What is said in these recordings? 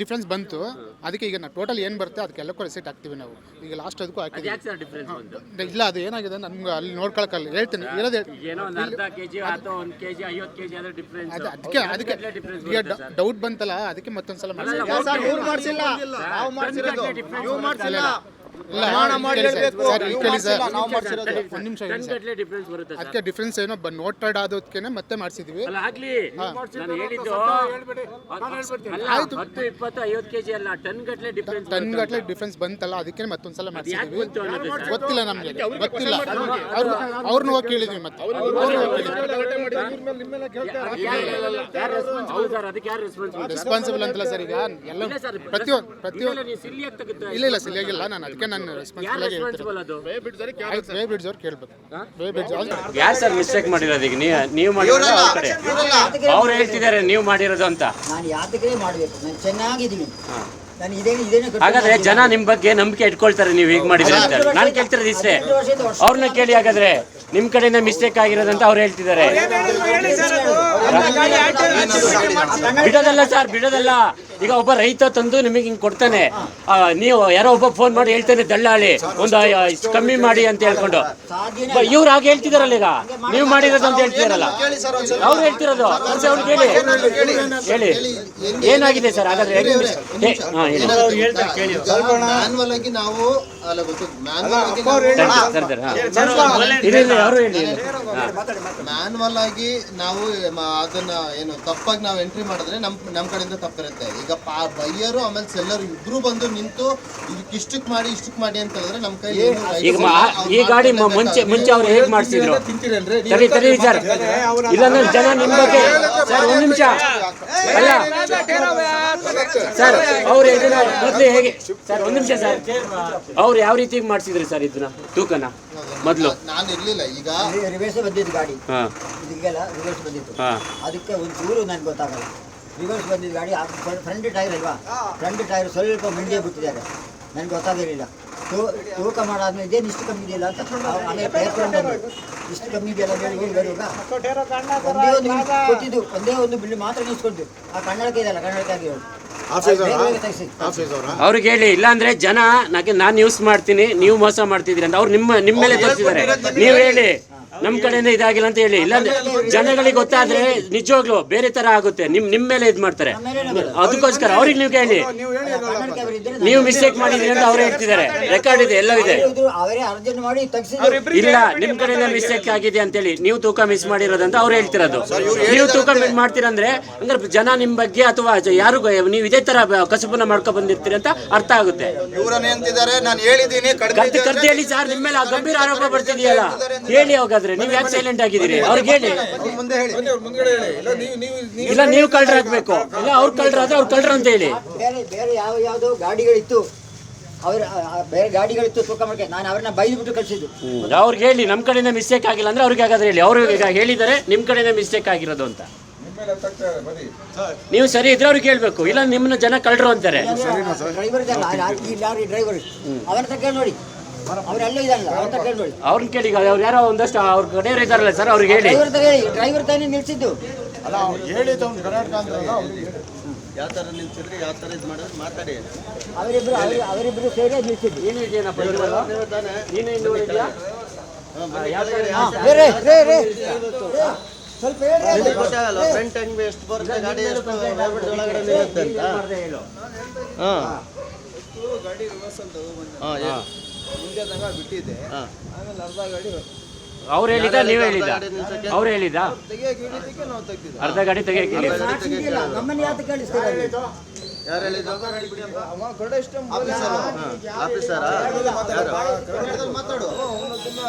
Difference ಬಂತು. ಅದಕ್ಕೆ ಈಗ ನಾವು ಟೋಟಲ್ ಏನು ಬರುತ್ತೆ ಅದಕ್ಕೆಲ್ಲಕ್ಕೂ ಸೆಟ್ ಹಾಕ್ತೀವಿ ನಾವು. ಈಗ ಲಾಸ್ಟ್ ಅದಕ್ಕೂ ಹಾಕಿದ್ವಿ. ಯಾಕೆ ಸರ್ ಡಿಫ್ರೆನ್ಸ್ ಬಂತು? ಇಲ್ಲ ಅದು ಏನಾಗಿದೆ ನಮ್ಗೆ ಅಲ್ಲಿ ನೋಡ್ಕೊಳಕ್ಕಲ್ಲ ಹೇಳ್ತೀನಿ. ಇರೋದು ಏನೋ ಒಂದು ಅರ್ಧ ಕೆಜಿ ಅಥವಾ ಒಂದು ಕೆಜಿ ಐವತ್ತು ಕೆಜಿ ಆದ್ರೆ ಡಿಫ್ರೆನ್ಸ್ ಅದು ಅದಕ್ಕೆ ಅದಕ್ಕೆ ಈಗ ಡೌಟ್ ಬಂತಲ್ಲ ಅದಕ್ಕೆ ಮತ್ತೊಂದ್ಸಲ ಮಾಡಿಸಿಲ್ಲ. ನಾವು ಮಾಡ್ಸಿರೋದು. ಮಾಡ್ಸಿಲ್ಲ. ಅದಕ್ಕೆ ಡಿಫ್ರೆನ್ಸ್ ಏನೋ? ನೋಟೆಡ್ ಆದೋದಕ್ಕೆ ಮತ್ತೆ ಮಾಡಿಸಿದ್ವಿ. ಟನ್ ಗಟ್ಟಲೆ ಡಿಫ್ರೆನ್ಸ್ ಟನ್ ಗಟ್ಟಲೆ ಡಿಫ್ರೆನ್ಸ್ ಬಂತಲ್ಲ ಅದಕ್ಕೆ ಮತ್ತೊಂದ್ಸಲ ಮಾಡಿಸಿದ್ವಿ. ಗೊತ್ತಿಲ್ಲ ನಮ್ಗೆ. ಗೊತ್ತಿಲ್ಲ. ಅವ್ರು ಅವ್ರನ್ನ ಹೋಗಿ ಕೇಳಿದ್ವಿ ಮತ್ತೆ. ರೆಸ್ಪಾನ್ಸಿಬಲ್ ಅಂತಲ್ಲ ಸರ್ ಈಗ. ಎಲ್ಲ ಪ್ರತಿಯೊಂದು ಇಲ್ಲ ಇಲ್ಲ ಸಿಲಿಯಾಗಿಲ್ಲ ನಾನು ಅದಕ್ಕೆ ನಾನು ರೆಸ್ಪಾನ್ಸಿಬಲ್ ಆಗಿ ಅದು? ಆಯ್ತು ವೇ ಬ್ರಿಡ್ಜ್ ಅವ್ರು ಕೇಳ್ಬೇಕು. ವೇ ಬ್ರಿಡ್ಜ್ ಅವ್ರು ಯಾರು ಸರ್ ಮಿಸ್ಟೇಕ್ ಮಾಡಿರೋದು ಈಗ? ನೀವು ನೀವು ಮಾಡಿರೋದು ಅವ್ರ ಕಡೆ. ಅವ್ರು ಹೇಳ್ತಿದ್ದಾರೆ ನೀವು ಮಾಡಿರೋದು ಅಂತ. ನಾನು ಯಾತಕ್ಕೆ ಮಾಡಬೇಕು. ನಾನು ಚೆನ್ನಾಗಿದ್ದೀನಿ. ನಾನು ಇದೇನು ಇದೇನು ಕಟ್ಕೊಂಡು ಹಾಗಾದ್ರೆ ಜನ ನಿಮ್ ಬಗ್ಗೆ ನಂಬಿಕೆ ಇಟ್ಕೊಳ್ತಾರೆ ನೀವು ಹೀಗೆ ಮಾಡಿದ್ರೆ ಅಂತ. ನಾನು ಕೇಳ್ತಿರೋದು ಇಷ್ಟೇ. ಅವ್ರನ್ನ ಕೇಳಿ ಹಾಗಾದ್ರೆ ನಿಮ್ ಕಡೆಯಿಂದ ಮಿಸ್ಟೇಕ್ ಆಗಿರೋದಂತ ಅವ್ರು ಹೇಳ್ತಿದ್ದಾರೆ ಬಿಡೋದಲ್ಲ ಸರ್ ಬಿಡೋದಲ್ಲ. ಈಗ ಒಬ್ಬ ರೈತ ತಂದು ನಿಮಗೆ ಹಿಂಗೆ ಕೊಡ್ತಾನೆ. ಆ, ನೀವು ಯಾರೋ ಒಬ್ಬ ಫೋನ್ ಮಾಡಿ ಹೇಳ್ತಾನೆ ದಳ್ಳಾಳಿ ಒಂದು ಕಮ್ಮಿ ಮಾಡಿ ಅಂತ ಹೇಳ್ಕೊಂಡು. ಇವ್ರು ಹಾಗೆ ಹೇಳ್ತಿದಾರಲ್ಲ ಈಗ. ನೀವು ಮಾಡಿರೋದು ಅಂತ ಹೇಳ್ತಿದಾರಲ್ಲ. ಅವ್ರು ಹೇಳ್ತಿರೋದು. ಅಂದ್ರೆ ಅವ್ರಿಗೆ ಹೇಳಿ ಹೇಳಿ ಏನಾಗಿದೆ ಸರ್? ಹಾಗಾದ್ರೆ ಮ್ಯಾನ್ವಲ್ ಆಗಿ ನಾವು ಅಲ್ಲ ಗೊತ್ತು. ಮ್ಯಾನ್ವಲ್ ಆಗಿ ನಾವು ಅದನ್ನ ಏನು ತಪ್ಪಾಗಿ ನಾವು ಎಂಟ್ರಿ ಮಾಡಿದ್ರೆ ನಮ್ ನಮ್ ಕಡೆಯಿಂದ ತಪ್ಪಿರುತ್ತೆ. ಈಗ ಪಾ ಬೈಯರು ಆಮೇಲೆ ಸೆಲ್ಲರ್ ಇಬ್ರು ಬಂದು ನಿಂತು ಇದಕ್ಕೆ ಇಷ್ಟಕ್ ಮಾಡಿ ಇಷ್ಟಕ್ ಮಾಡಿ ಅಂತ ಹೇಳಿದ್ರೆ ನಮ್ ಕೈ ಈಗ ಮಾ- ಈ ಗಾಡಿ ಮ- ಮುಂಚೆ ಮುಂಚೆ ಅವ್ರು ಹೇಗ್ ಮಾಡ್ತಿದ್ರು ತರಿ ತರಿ ಸರ್ ಇಲ್ಲಾಂದ್ರೆ ಜನ ನಿಮ್ ಬಗ್ಗೆ ಸರ್ ಒಂದ್ ನಿಮಿಷ ಅಲ್ಲ ಸರ್ ಅವ್ರು ಇದನ್ನ ಮೊದ್ಲು ಹೇಗೆ ಸರ್ ಒಂದ್ ನಿಮಿಷ ಸರ್ ಅವ್ರು ಯಾವ ರೀತಿ ಮಾಡ್ಸಿದ್ರಿ ಸರ್ ಇದನ್ನ ತೂಕನ ಮೊದ್ಲು ನಾನು ಇರ್ಲಿಲ್ಲ ಈಗ ರಿವರ್ಸ್ ಬಂದಿದ್ದು ಗಾಡಿ ಹಾ ಇದಕ್ಕೆಲ್ಲ ರಿವರ್ಸ್ ಬಂದಿತ್ತು ಹಾ ಅದಕ್ಕೆ ಒಂದು ಚೂರು ನನಗೆ ಗೊತ್ತಾಗಲ್ಲ ರಿವರ್ಸ್ ಬಂದಿದ್ದು ಗಾಡಿ ಫ್ರಂಟ್ ಟೈರ್ ಅಲ್ವಾ? ಫ್ರಂಟ್ ಟೈರ್ ಸ್ವಲ್ಪ ಮುಂದೆ ಬಿಟ್ಟಿದ್ದಾರೆ. ನನಗೆ ಗೊತ್ತಾಗಿರಲಿಲ್ಲ ತೂ ತೂಕ ಮಾಡಾದ್ಮೇಲೆ ಇದೇನು ಇಷ್ಟು ಕಮ್ಮಿ ಇದೆಯಲ್ಲ ಅಂತ ಆಮೇಲೆ ಪ್ರಯತ್ನ ಇಷ್ಟು ಕಮ್ಮಿ ಇದೆಯಲ್ಲ ಅಂತ ಹೇಳಿ ಹೇಳುವಾಗ ಒಂದೇ ಒಂದು ಕೊಟ್ಟಿದ್ದು ಒಂದೇ ಒಂದು ಬಿಲ್ಡ್ ಮಾತ್ರ ನಿಲ್ಸ್ಕೊಂಡು ಆ ಕನ್ನಡಕ್ಕೆ ಇದೆಯಲ್ಲ ಕನ್ನಡಕ್ಕೆ ಆಗಿರೋದು ತೆಗಿಸಿ. ಅವ್ರಿಗೆ ಹೇಳಿ ಇಲ್ಲ ಅಂದ್ರೆ ಜನ ನಾನು ಯೂಸ್ ಮಾಡ್ತೀನಿ ನೀವು ಮೋಸ ಮಾಡ್ತಿದ್ರಿ ಅಂತ. ಅವ್ರು ನಿಮ್ಮ ನಿಮ್ಮ ಮೇಲೆ ತೋರಿಸಿದ್ದಾರೆ. ನೀವು ಹೇಳಿ. ನಮ್ಮ ಕಡೆಯಿಂದ ಇದಾಗಿಲ್ಲ ಅಂತ ಹೇಳಿ. ಇಲ್ಲಾಂದ್ರೆ ಜನಗಳಿಗೆ ಗೊತ್ತಾದ್ರೆ ನಿಜವಾಗ್ಲು ಬೇರೆ ತರ ಆಗುತ್ತೆ. ನಿಮ್ ನಿಮ್ ಮೇಲೆ ಇದ್ ಮಾಡ್ತಾರೆ. ಅದಕ್ಕೋಸ್ಕರ ಅವ್ರಿಗೆ ನೀವು ಕೇಳಿ. ನೀವು ಮಿಸ್ಟೇಕ್ ಮಾಡಿದ್ರಿ ಅಂತ ಅವ್ರು ಹೇಳ್ತಿದ್ದಾರೆ. ರೆಕಾರ್ಡ್ ಇದೆ ಎಲ್ಲ ಇದೆ. ಇಲ್ಲ ನಿಮ್ ಕಡೆಯಿಂದ ಮಿಸ್ಟೇಕ್ ಆಗಿದೆ ಅಂತ ಹೇಳಿ. ನೀವು ತೂಕ ಮಿಸ್ ಮಾಡಿರೋದಂತ ಅವ್ರು ಹೇಳ್ತಿರೋದು. ನೀವು ತೂಕ ಮಿಸ್ ಮಾಡ್ತೀರಂದ್ರೆ ಅಂದ್ರೆ ಜನ ನಿಮ್ ಬಗ್ಗೆ ಅಥವಾ ಯಾರು ನೀವು ಇದೇ ತರ ಕಸಬನ್ನ ಮಾಡ್ಕೊ ಬಂದಿರ್ತೀರಿ ಅಂತ ಅರ್ಥ ಆಗುತ್ತೆ. ನಾನು ಹೇಳಿದ್ದೀನಿ ಕರ್ದು ಹೇಳಿ ಸರ್ ನಿಮ್ಮ ಮೇಲೆ ಗಂಭೀರ ಆರೋಪ ಬರ್ತಿದೆಯಲ್ಲ. ಹೇಳಿ ಹೋಗಾದ್ರೆ ನೀವು ಯಾಕೆ ಸೈಲೆಂಟ್ ಆಗಿದ್ದೀರಿ ಅವ್ರಿಗೆ ಹೇಳಿ ಮುಂದೆ ಹೇಳಿ ಇಲ್ಲ ನೀವು ಕಳ್ರಾಗ್ಬೇಕು ಇಲ್ಲ ಅವ್ರು ಕಳ್ರಾದ್ರೆ ಅವ್ರು ಕಳ್ರು ಅಂತ ಹೇಳಿ ಬೇರೆ ಬೇರೆ ಯಾವ ಯಾವುದೋ ಗಾಡಿಗಳಿತ್ತು ಅವ್ರ ಬೇರೆ ಗಾಡಿಗಳಿತ್ತು ತೂಕ ಮಾಡ್ಕೆ ನಾನು ಅವ್ರನ್ನ ಬೈದ್ಬಿಟ್ಟು ಕಳಿಸಿದ್ದು ಅವ್ರಿಗೆ ಹೇಳಿ ನಮ್ಮ ಕಡೆಯಿಂದ ಮಿಸ್ಟೇಕ್ ಆಗಿಲ್ಲ ಅಂದ್ರೆ ಅವ್ರಿಗೆ ಹಾಗಾದ್ರೆ ಹೇಳಿ ಅವರು ಈಗ ಹೇಳಿದ್ದಾರೆ ನಿಮ್ಮ ಕಡೆಯಿಂದ ಮಿಸ್ಟೇಕ್ ಆಗಿರೋದು ಅಂತ ನೀವು ಸರಿ ಇದ್ರೆ ಅವ್ರಿಗೆ ಹೇಳ್ಬೇಕು ಇಲ್ಲ ನಿಮ್ಮನ್ನ ಜನ ಕಳ್ರು ಅಂತಾರೆ ಡ್ರೈವರ್ ಡ್ರೈವರ್ ಅವರ ತಕ್ಕ ನೋಡಿ ಅವರೆಲ್ಲ ಇದಾರಲ್ಲ ಅವ್ರನ್ನ ಕೇಳಿ ಈಗ ಅವ್ರು ಯಾರೋ ಒಂದಷ್ಟು ಅವ್ರ ಕಡೆಯವರು ಇದಾರಲ್ಲ ಸರ್ ಅವ್ರಿಗೆ ಹೇಳಿ. ಡ್ರೈವರ್ ಹೇಳಿ ಡ್ರೈವರ್ ತಾನೇ ನಿಲ್ಸಿದ್ದು. ಅಲ್ಲ ತರ ನಿಲ್ಸಿದ್ರೆ ಯಾವ ತರ ಇದು ಮಾಡೋದು ಮಾತಾಡಿ. ಅವರಿಬ್ರು ಅವ್ರಿ- ಅವರಿಬ್ರು ಸೇರಿ ನಿಲ್ಸಿದ್ದು. ಇದೆಯೇನಪ್ಪ? ನೀನು ಇನ್ನೂ ಇದೆಯಾ? ಸ್ವಲ್ಪ. ಗೊತ್ತಾಗಲ್ಲ ಫ್ರಂಟ್ ಹೆಂಗ್ ಎಷ್ಟು ಬರುತ್ತೆ ಗಾಡಿ ಎಷ್ಟು ಒಳಗಡೆ ನಿಲ್ಲುತ್ತೆ ಅಂತ? ಹಾ. ಹಾ. ಹಾ ಬಿಟ್ಟಿದ್ದೆ. ಬಿಟ್ಟಿದೆ ಆಮೇಲೆ ಅರ್ಧ ಗಾಡಿ ಅವ್ರು ಹೇಳಿದ ನೀವು ಹೇಳಿದ ಅವ್ರು ಹೇಳಿದ ತೆಗಿಯಕ್ಕೆ ಹಿಡಿದಕ್ಕೆ ನಾವು ತೆಗ್ದಿದ್ದೆ. ಅರ್ಧ ಗಾಡಿ ತೆಗಿಯಕ್ಕೆ ಹೇಳಿ. ಸಾಕ್ಷಿ ಇದೆಯಲ್ಲ, ನಮ್ಮನ್ನ ಯಾತ ಕೇಳಿಸ್ತೀರ? ಯಾರು ಹೇಳಿದ್ದು? ಅವ ಕಡೆ ಇಷ್ಟ ಆಫೀಸರಾ ಮಾತಾಡು. ಅವನದನ್ನ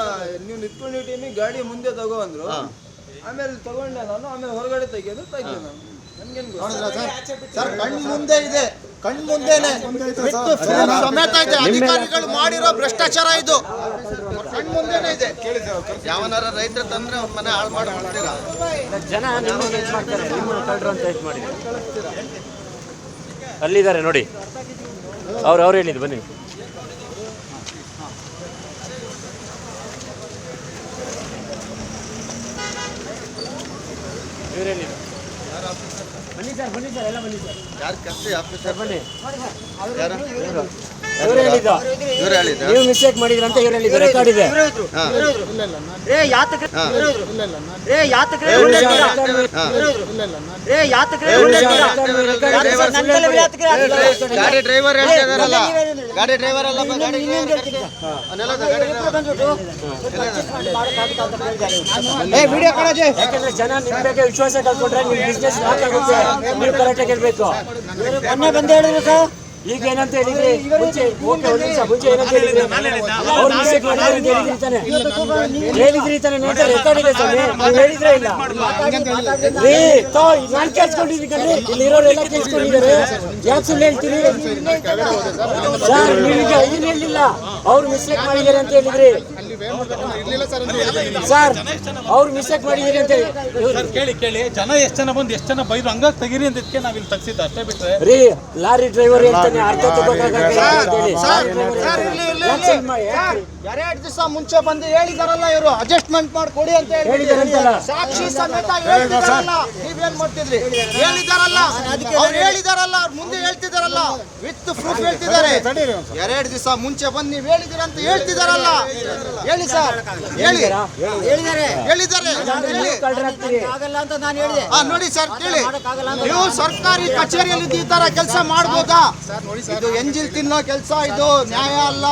ನೀವು ನಿಂತ್ಕೊಂಡಿದ್ದೀನಿ ಗಾಡಿ ಮುಂದೆ ತಗೋ ಅಂದ್ರು. ಆಮೇಲೆ ತಗೊಂಡೆ ನಾನು ಆಮೇಲೆ ಹೊರಗಡೆ ತೆಗಿಯೋದು ತೆಗ್ದೆ ನಾನು. ನನ್ಗೇನು ಗೊತ್ತು? ಸರ್ ಕಣ್ಣು ಮುಂದೆ ಇದೆ. ಕಣ್ ಮುಂದೆನೆ ಬಿಟ್ಟು ಸಮೇತ ಇದೆ ಅಧಿಕಾರಿಗಳು ಮಾಡಿರೋ ಭ್ರಷ್ಟಾಚಾರ ಇದು. ಕಣ್ಮುಂದೇನೆ ಇದೆ. ಯಾವನಾರ ರೈತರ ತಂದ್ರೆ ಅವ್ರ ಮನೆ ಹಾಳು ಮಾಡಿ ಕೊಡ್ತೀರಾ? ಜನ ಅಲ್ಲಿದ್ದಾರೆ ನೋಡಿ. ಅವ್ರು ಅವ್ರು ಹೇಳಿದ್ದು ಬನ್ನಿ. ಇವ್ರು ಹೇಳಿದ್ದು. ಬನ್ನಿ ಸರ್ ಬನ್ನಿ ಸರ್ ಎಲ್ಲ ಬನ್ನಿ ಸರ್ ಯಾರು ಕಷ್ಟ ಆಫೀಸರ್ ಬನ್ನಿ ಯಾರು ಇವ್ರು ಹೇಳಿದ್ದು. ಇವ್ರು ಹೇಳಿದ ನೀವು ಮಿಸ್ಟೇಕ್ ಮಾಡಿದ್ರ ಅಂತ ಇವ್ರು ಹೇಳಿದ್ದು. ರೆಕಾರ್ಡ್ ಇದೆ? ಗಾಡಿ ಡ್ರೈವರ್ ಹೇಳ್ತಾ ಇದಾರಲ್ಲ ಗಾಡಿ ಡ್ರೈವರ್ ಅಲ್ಲ ಗಾಡಿ. ಯಾಕಂದ್ರೆ ಜನ ನಿಮ್ ಬಗ್ಗೆ ವಿಶ್ವಾಸ ಕಳ್ಕೊಂಡ್ರೆ ನಿಮ್ ಬಿಸ್ನೆಸ್ ಲಾಕ್ ಆಗುತ್ತೆ ನೀವು ಕರೆಕ್ಟಾಗಿ ಹೇಳ್ಬೇಕು ಮೊನ್ನೆ ಬಂದು ಹೇಳಿದ್ರು ಸರ್? ಈಗ ಏನಂತ ಹೇಳಿದ್ರೆ ಮುಂಚೆ ಓಕೆ ಒಂದ್ ನಿಮಿಷ ಮುಂಚೆ ಏನಂತ ಹೇಳಿದ್ರಿ ಅವ್ರು ಮಿಸ್ಟೇಕ್ ಮಾಡಿದ್ದಾರೆ ಅಂತ ಹೇಳಿದ್ರಿ ತಾನೆ ಹೇಳಿದ್ರಿ ತಾನೆ ನೋಡ್ತಾ ರೆಕಾರ್ಡ್ ಇದೆ ಸ್ವಾಮಿ ನೀವು ಹೇಳಿದ್ರೆ ಇಲ್ಲ ರೀ ತೋ ನಾನು ಕೇಳಿಸ್ಕೊಂಡಿದ್ದೀನಿ ಕಣ್ರಿ ಇಲ್ಲಿ ಇರೋರೆಲ್ಲ ಕೇಳಿಸ್ಕೊಂಡಿದ್ದಾರೆ ಯಾಕೆ ಸುಳ್ಳು ಹೇಳ್ತೀರಿ ಸರ್ ನೀವೀಗ ಏನು ಹೇಳಿಲ್ಲ ಅವ್ರು ಮಿಸ್ಟೇಕ್ ಮಾಡಿದ್ದಾರೆ ಅಂತ ಹೇಳಿದ್ರಿ ಸರ್ ಅಂತ ಸರ್ ಅವ್ರು ಮಿಸ್ಟೇಕ್ ಮಾಡಿದೀರಿ ಅಂತ ಹೇಳಿ ಕೇಳಿ ಕೇಳಿ. ಜನ ಎಷ್ಟು ಜನ ಬಂದು ಎಷ್ಟು ಜನ ಬೈದ್ರು? ಹಂಗ ತೆಗೀರಿ ಅಂದಿದ್ದಕ್ಕೆ ನಾವ್ ಇಲ್ಲಿ ತಗ್ಸಿದ್ದು ಅಷ್ಟೇ ಬಿಟ್ರೆ. ರೀ ಲಾರಿ ಡ್ರೈವರ್ ಅರ್ಥ ಅಂತ ಮಾಡಿ? ಯಾಕೆ? ಎರಡು ದಿವಸ ಮುಂಚೆ ಬಂದು ಹೇಳಿದಾರಲ್ಲ ಇವರು. ಅಡ್ಜಸ್ಟ್ಮೆಂಟ್ ಮಾಡ್ಕೊಡಿ ಅಂತ ಹೇಳಿ. ಹೇಳಿದಾರಂತಲ್ಲ. ಸಾಕ್ಷಿ ಸಮೇತ ಹೇಳಿದಾರಲ್ಲ ನೀವೇನ್ ಮಾಡ್ತಿದ್ರಿ? ಹೇಳಿದಾರಲ್ಲ. ಅವ್ರು ಹೇಳಿದಾರಲ್ಲ ಅವ್ರು ಮುಂದೆ ಹೇಳ್ತಿದಾರಲ್ಲ. ವಿತ್ ಪ್ರೂಫ್ ಹೇಳ್ತಿದ್ದಾರೆ. ಎರಡು ದಿವಸ ಮುಂಚೆ ಬಂದು ನೀವು ಹೇಳಿದಿರ ಅಂತ ಹೇಳ್ತಿದಾರಲ್ಲ. ಹೇಳಿ ಸರ್. ಹೇಳಿ. ಹೇಳಿದ್ದಾರೆ. ಹೇಳಿದ್ದಾರೆ. ಹೇಳಿ. ಆಗಲ್ಲ ಅಂತ ನಾನು ಹೇಳಿದೆ. ಆ, ನೋಡಿ ಸರ್ ಕೇಳಿ. ನೀವು ಸರ್ಕಾರಿ ಕಚೇರಿಯಲ್ಲಿ ಈ ತರ ಕೆಲಸ ಮಾಡ್ಬೋದಾ? ಇದು ಎಂಜಿಲ್ ತಿನ್ನೋ ಕೆಲಸ ಇದು ನ್ಯಾಯ ಅಲ್ಲ.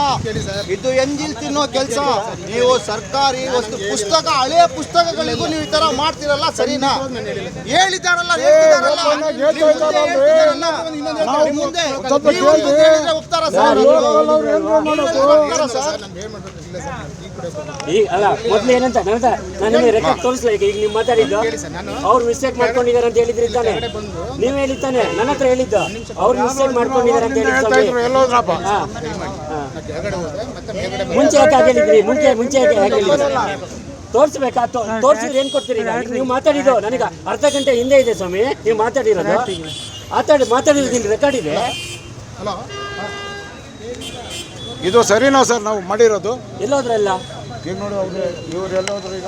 ಇದು ಎಂಜಿಲ್ ತಿನ್ನೋ ಕೆಲಸ. ನೀವು ಸರ್ಕಾರಿ ವಸ್ತು ಪುಸ್ತಕ ಹಳೆ ಪುಸ್ತಕಗಳಿಗೂ ನೀವು ಈ ತರ ಮಾಡ್ತಿರಲ್ಲ ಸರಿನಾ? ಹೇಳಿದಾರಲ್ಲ ಹೇಳ್ತಿದಾರಲ್ಲ. ನೀವು ಮುಂದೆ ಹೇಳ್ತಿದಾರಲ್ಲ. ನೀವು ಮುಂದೆ ನೀವು ಮುಂದೆ ಹೇಳಿದ್ರೆ ಒಪ್ತಾರಾ ಸರ್? ಒಪ್ತಾರಾ ಸರ್? ಈಗ ಅಲ್ಲ ಮೊದ್ಲು ಏನಂತ ನಂತ ನಾನು ನಿಮಗೆ ರೆಕಾರ್ಡ್ ತೋರಿಸ್ಲ ಈಗ ಈಗ ನೀವು ಮಾತಾಡಿದ್ದು? ಅವ್ರು ಮಿಸ್ಟೇಕ್ ಮಾಡ್ಕೊಂಡಿದ್ದಾರೆ ಅಂತ ಹೇಳಿದ್ರಿ ತಾನೆ? ನೀವು ಹೇಳಿದ್ದಾನೆ ನನ್ನ ಹತ್ರ ಹೇಳಿದ್ದು. ಅವ್ರು ಮಿಸ್ಟೇಕ್ ಮಾಡ್ಕೊಂಡಿದ್ದಾರೆ ಅಂತ ಹೇಳಿದ್ರು ಹಾ. ಹಾ. ಮುಂಚೆ ಯಾಕೆ ಹಾಗೆ ಹೇಳಿದ್ರಿ ಮುಂಚೆ ಮುಂಚೆ ಯಾಕೆ ಹೇಳಿದ್ರಿ ತೋರಿಸ್ಬೇಕಾ? ತೋರಿಸಿದ್ರೆ ಏನ್ ಕೊಡ್ತೀರಿ? ನೀವು ಮಾತಾಡಿದ್ದು ನನಗೆ ಅರ್ಧ ಗಂಟೆ ಹಿಂದೆ ಇದೆ ಸ್ವಾಮಿ. ನೀವು ಮಾತಾಡಿರೋದು. ಮಾತಾಡಿ ಮಾತಾಡಿರೋದು ಇಲ್ಲಿ ರೆಕಾರ್ಡ್ ಇದೆ? ಹಲೋ? ಇದು ಸರಿನಾ ಸರ್ ನಾವು ಮಾಡಿರೋದು? ಎಲ್ಲೋದ್ರಲ್ಲ? ಈಗ ನೋಡಿ ಅವ್ರು ಇವ್ರು ಎಲ್ಲೋದ್ರು ಈಗ.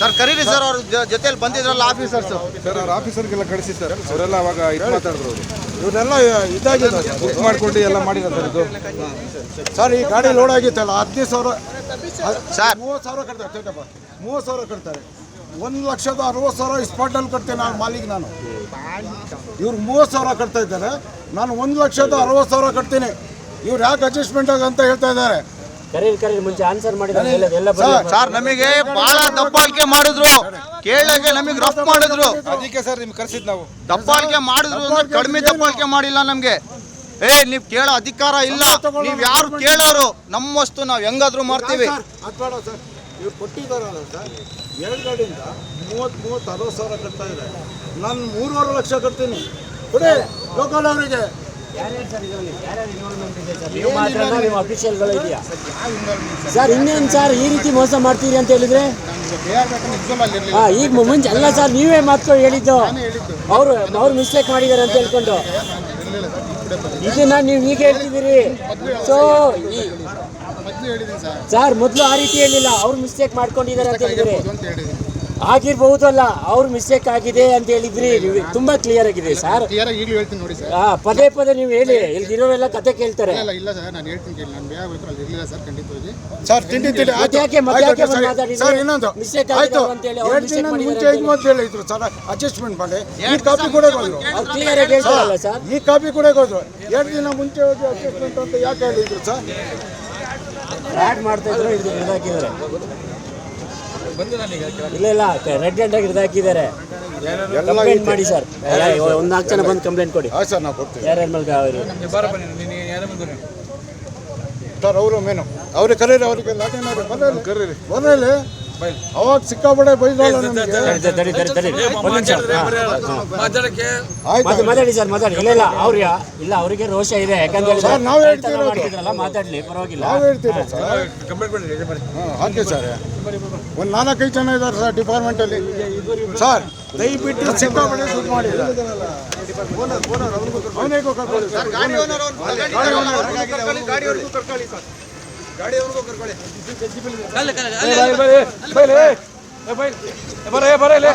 ಸರ್ ಕರೀರಿ ಸರ್ ಅವ್ರ ಜೊತೆಯಲ್ಲಿ ಬಂದಿದ್ರಲ್ಲ ಆಫೀಸರ್ಸ್ ಸರ್ ಅವ್ರ ಆಫೀಸರ್ಗೆಲ್ಲ ಸರ್ ಅವರೆಲ್ಲ ಅವಾಗ ಇದು ಮಾತಾಡಿದ್ರು ಅವರು. ಇವರೆಲ್ಲ ಇದಾಗಿದೆ. ಬುಕ್ ಮಾಡ್ಕೊಂಡು ಎಲ್ಲ ಮಾಡಿದ್ದಾರೆ ಸರ್ ಇದು. ಸರ್ ಈ ಗಾಡಿ ಲೋಡ್ ಆಗಿತ್ತಲ್ಲ ಹದಿನೈದು ಸಾವಿರ ಸರ್. ಮೂವತ್ತು ಸಾವಿರ ಕಟ್ತಾರೆ ಮೂವತ್ತು ಸಾವಿರ ಕಟ್ತಾರೆ. ಒಂದು ಲಕ್ಷದ ಅರವತ್ತು ಸಾವಿರ ಸ್ಪಾಟಲ್ಲಿ ಕಟ್ತೇನೆ ನಾನು ಮಾಲೀಕ ನಾನು. ಇವ್ರು ಮೂವತ್ತು ಸಾವಿರ ಕಟ್ತಾ ಇದ್ದಾರೆ. ನಾನು ಒಂದು ಲಕ್ಷದ ಅರವತ್ತು ಸಾವಿರ ಕಟ್ತೀನಿ. ಇವ್ರು ಯಾಕೆ ಅಡ್ಜಸ್ಟ್ಮೆಂಟ್ ಅಂತ ಹೇಳ್ತಾ ಇದ್ದಾರೆ. ಸರ್ ನಮಗೆ ಬಹಳ ದಬ್ಬಾಳಿಕೆ ಮಾಡಿದ್ರು. ಕೇಳಗೆ ನಮಗೆ ರಫ್ ಮಾಡಿದ್ರು. ಅದಕ್ಕೆ ಸರ್ ನಿಮ್ಗೆ ಕರೆಸಿದ್ ನಾವು. ದಬ್ಬಾಳಿಕೆ ಮಾಡಿದ್ರು ಅಂದ್ರೆ ಕಡಿಮೆ ದಬ್ಬಾಳಿಕೆ ಮಾಡಿಲ್ಲ ನಮಗೆ. ಏ ನೀವ್ ಕೇಳೋ ಅಧಿಕಾರ ಇಲ್ಲ. ನೀವ್ ಯಾರು ಕೇಳೋರು ನಮ್ಮಷ್ಟು ವಸ್ತು ನಾವ್ ಹೆಂಗಾದ್ರೂ ಮಾಡ್ತೀವಿ. ಎರಡು ಗಾಡಿಯಿಂದ ಮೂವತ್ತು ಮೂವತ್ತು ಅರವತ್ತು ಸಾವಿರ ಕಟ್ತಾ ಇದೆ ನಾನು ಮೂರುವರೆ ಲಕ್ಷ ಕಟ್ತೀನಿ. ಕೊಡಿ ಲೋಕಲ್ ಅವರಿಗೆ. ಸರ್ ಇನ್ನೇನು ಸರ್ ಈ ರೀತಿ ಮೋಸ ಮಾಡ್ತೀರಿ ಅಂತ ಹೇಳಿದ್ರೆ? ಹಾ ಈಗ ಮುಂಚೆ ಅಲ್ಲ ಸರ್ ನೀವೇ ಮಾತು ಹೇಳಿದ್ದು. ಅವರು ಅವ್ರು ಮಿಸ್ಟೇಕ್ ಮಾಡಿದ್ದಾರೆ ಅಂತ ಹೇಳ್ಕೊಂಡು. ಇದನ್ನ ನೀವು ಈಗ ಹೇಳ್ತಿದ್ದೀರಿ. So sir. ಸರ್ ಮೊದಲು ಆ ರೀತಿ ಹೇಳಿಲ್ಲ ಅವ್ರು ಮಿಸ್ಟೇಕ್ ಮಾಡ್ಕೊಂಡಿದ್ದಾರೆ ಅಂತ ಹೇಳಿದ್ರೆ. ಆಗಿರ್ಬಹುದು ಅಲ್ಲ ಅವ್ರ ಮಿಸ್ಟೇಕ್ ಆಗಿದೆ ಅಂತ ಹೇಳಿದ್ರಿ. ತುಂಬಾ ಕ್ಲಿಯರ್ ಆಗಿದೆ ಸರ್. ಕ್ಲಿಯರ್ ಆಗಿ ಈಗಲೂ ಹೇಳ್ತೀನಿ ನೋಡಿ ಸರ್. ಆ, ಪದೇ ಪದೇ ನೀವು ಹೇಳಿ. ಇಲ್ಲಿ ಇರೋರೆಲ್ಲ ಕತೆ ಕೇಳ್ತಾರೆ. ಇಲ್ಲ ಇಲ್ಲ ಸರ್ ನಾನು ಹೇಳ್ತೀನಿ ಕೇಳಿ. ನಾನು ಬೇಗ ಬೇಕು ಅಲ್ಲಿ ಇರಲಿಲ್ಲ ಸರ್ ಖಂಡಿತವಾಗಿ. ಸರ್ ತಿಂಡಿ ತಿಂಡಿ ಆಯ್ತು ಯಾಕೆ- ಮತ್ತೆ ಯಾಕೆ ಸರಿ. ಮಾತಾಡಿದ್ರಿ? ಸರ್ ಇನ್ನೊಂದು. Mistake ಆಯ್ತು. ಆಗಿದ್ದಾವೆ ಅಂತೇಳಿ ಅವ್ರು ಎರಡು mistake ಮುಂಚೆ ಅಂತ ಹೇಳಿದ್ರು ಸರ್? ಅಡ್ಜಸ್ಟ್ಮೆಂಟ್ ಮಾಡಿ. ಈ ಕಾಪಿ ಕೂಡ ಹೋದ್ರು ಅವ್ರು ಕ್ಲಿಯರ್ ಆಗಿ ಹೇಳ್ತಾರಲ್ಲ ಸರ್ ಈ ಕಾಪಿ ಕೂಡ ಹೋದ್ರು ಎರಡು ದಿನ ಮುಂಚೆ ಹೋಗಿ ಅಡ್ಜಸ್ಟ್ಮೆಂಟ್ ಅಂತ ಯಾಕೆ ಹೇಳಿದ್ರು ಸರ್? ಫ್ರಾಡ್ ಮಾಡ್ತಾ ಇದ್ರು ಇದು ಹಿಡಿದಾಕಿದ್ದಾರೆ ಇಲ್ಲ ಇಲ್ಲ ರೆಡ್ ಹ್ಯಾಂಡ್ ಆಗಿ ಹಿಡಿದಾಕಿದ್ದಾರೆ ಎಲ್ಲ ಕಂಪ್ಲೇಂಟ್ ಮಾಡಿ ಸರ್ ಒಂದು ನಾಲ್ಕು ಜನ ಬಂದು ಕಂಪ್ಲೇಂಟ್ ಕೊಡಿ. ಹಾಂ ಸರ್ ನಾವು ಕೊಡ್ತೀವಿ. ಯಾರ್ಯಾರ ಮೇಲೆ ಅವರು? ಸರ್ ಅವರು ಮೇನು. ಅವ್ರಿಗೆ ಕರೀರಿ ಅವರಿಗೆ ಕರೀರಿ. ಬರಲಿ ಅವಾಗ ಸಿಕ್ಕಾಪಡೆ ನಿಮಿಷ. ಆಯ್ತು. ಮಾತು ಮಾತಾಡಿ ಸರ್ ಮಾತಾಡಿ. ಇಲ್ಲ ಇಲ್ಲ ಅವ್ರ ಇಲ್ಲ ಅವರಿಗೆ ರೋಷ ಇದೆ. ಯಾಕಂತ ಹೇಳಿದ್ರೆ ಸರ್, ನಾವ್ ಹೇಳ್ತಿರೋದು. ಮಾತಾಡ್ಲಿ ಪರವಾಗಿಲ್ಲ. ನಾವು ಹೇಳ್ತೀವಿ ಸರ್. ಹಾಕಿ ಸರ್. ಒಂದು ನಾಲ್ಕೈದು ಜನ ಇದ್ದಾರೆ ಸರ್ ಡಿಪಾರ್ಟ್ಮೆಂಟಲ್ಲಿ. ಸರ್ ದಯವಿಟ್ಟು ಸಿಕ್ಕಾಪಡೆ ಸುದ್ದಿ ಮಾಡಿದ್ದಾರೆ. ಗಾಡಿ ಕರ್ಕೊಳ್ಳಿ ಸರ್. ಏ ಬೈ ಏ ಬರ ಏ ಬರ ಇಲ್ಲಿ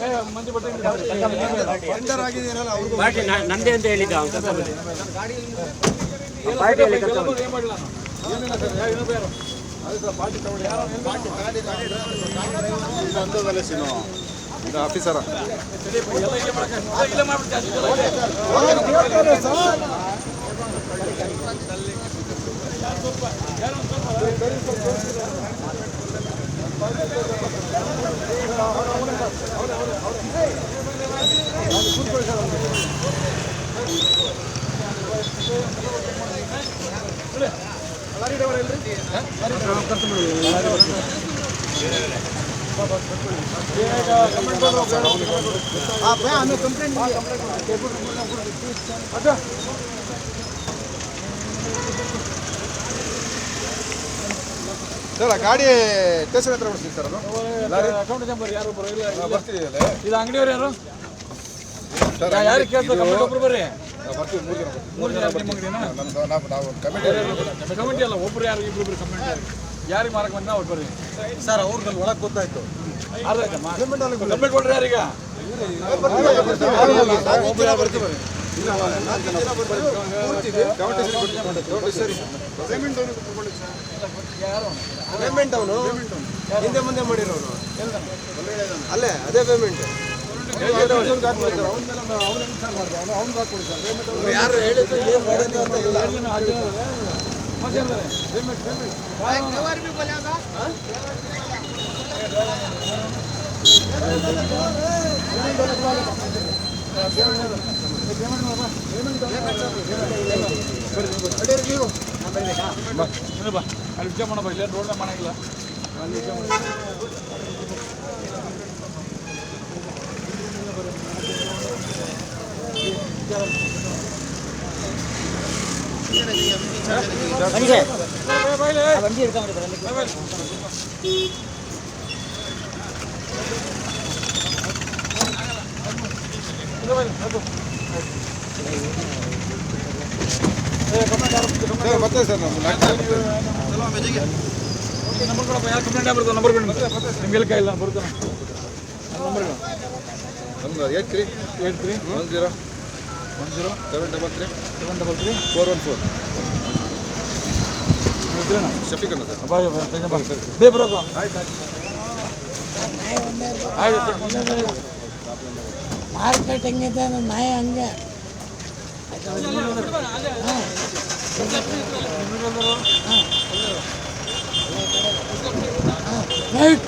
ಏ ಮಂದಿ ಬಟ್ಟೆ ಪಾರ್ಟಿ ನಾ- ನಂದೇ ಅಂತ ಹೇಳಿದ್ದ ಅವ್ನು ಕರ್ಕೊಂಡ್ಬಂದೆ. ಪಾರ್ಟಿಯಲ್ಲಿ ಕರ್ಕೊಂಡ್ಬಂದೆ. ಏನ್ ಮಾಡಿಲ್ಲ ನಾನು ಇನ್ನೊಬ್ಬ ಯಾರು ಆಫೀಸರ? ಇದೆ. ಕಂಪ್ಲೇಂಟ್ ಸರ್ ಗಾಡಿ ಸ್ಟೇಷನ್ ಹತ್ರ ಬಿಡ್ತೀನಿ ಸರ್ ಅದು. ಅಕೌಂಟ್ ನಂಬರ್ ಯಾರು ಒಬ್ರು ಇಲ್ಲ ಇದು ಅಂಗಡಿಯವ್ರು ಯಾರು? ಯಾರು ಕೇಳ್ತಾರೆ? ಒಬ್ರು ಬರ್ರಿ. ಬರ್ತೀವಿ ಮೂರು ಜನ ಮೂರು ಜನ ನಿಮ್ಮ ಅಂಗಡಿನಾ? ನಮ್ದು ನಾವು ನಾವು ಕಮಿಟಿ ಕಮಿಟಿ ಅಲ್ಲ ಒಬ್ರು ಯಾರು ಇಬ್ರು ಇಬ್ರು ಕಮೆಂಟ್ ಯಾರು ಯಾರಿಗೆ ಮಾರಕ್ ಬಂದ ಅವ್ರು ಬರ್ರಿ. ಸರ್ ಅವ್ರಿಗೆ ಒಳಗೆ ಗೊತ್ತಾಯ್ತು. ಅರ್ಧಕ್ಕಮ್ಮ ಕಂಪ್ಲೇಂಟ್ ಕೊಡ್ರಿ ಯಾರೀಗ? ಪೇಮೆಂಟ್ ಅವನು ಹಿಂದೆ ಮುಂದೆ ಮಾಡಿರೋನು ಅಲ್ಲೇ ಅದೇ ಪೇಮೆಂಟ್ ಯಾರು ಹೇಳಿದ್ರು ಏನು ಮಾಡೋದು ಅಂತ ಇಲ್ಲ. ಬಾ ಅಲ್ಲಿ ವಿಚಾರ ಮಾಡೋ ಇಲ್ಲ ರೋಡ್ ಮಾಡಂಗಿಲ್ಲ ಅಲ್ಲಿ ವಿಚಾರ ಮಾಡಿ ಸರ್ ಸರ್ ನಾವು ನಂಬರ್ ಕೊಡಪ್ಪ ಯಾರು ಕಂಪ್ಲೇಂಟ್ ನಂಬರ್ ಇಲ್ಲ ನಮ್ದು eight three three one zero one zero seven double three seven double three four one four market ಹೆಂಗಿದೆ ನಾಯಿ ಹಂಗೆ. రైట్